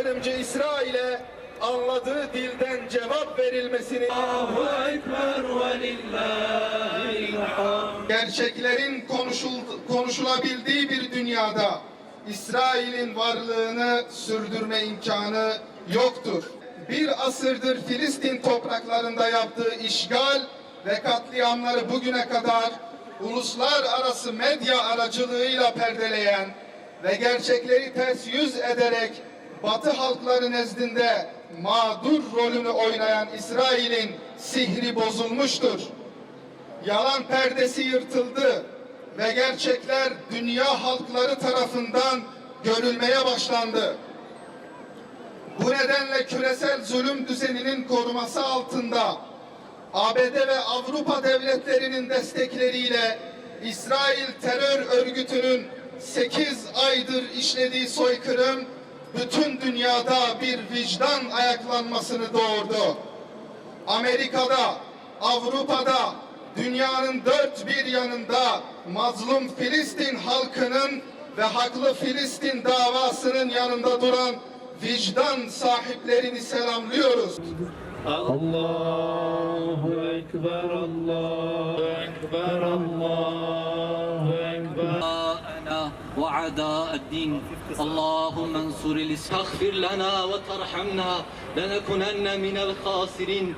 katılımcı İsrail'e anladığı dilden cevap verilmesini gerçeklerin konuşul, konuşulabildiği bir dünyada İsrail'in varlığını sürdürme imkanı yoktur. Bir asırdır Filistin topraklarında yaptığı işgal ve katliamları bugüne kadar uluslararası medya aracılığıyla perdeleyen ve gerçekleri ters yüz ederek Batı halkları nezdinde mağdur rolünü oynayan İsrail'in sihri bozulmuştur. Yalan perdesi yırtıldı ve gerçekler dünya halkları tarafından görülmeye başlandı. Bu nedenle küresel zulüm düzeninin koruması altında ABD ve Avrupa devletlerinin destekleriyle İsrail terör örgütünün 8 aydır işlediği soykırım bütün dünyada bir vicdan ayaklanmasını doğurdu. Amerika'da, Avrupa'da, dünyanın dört bir yanında mazlum Filistin halkının ve haklı Filistin davasının yanında duran vicdan sahiplerini selamlıyoruz. Allahu Ekber, Allahu Ekber, Allah. وعداء الدين. اللهم انصر الإسلام. اغفر لنا وترحمنا. لنكونن من الخاسرين.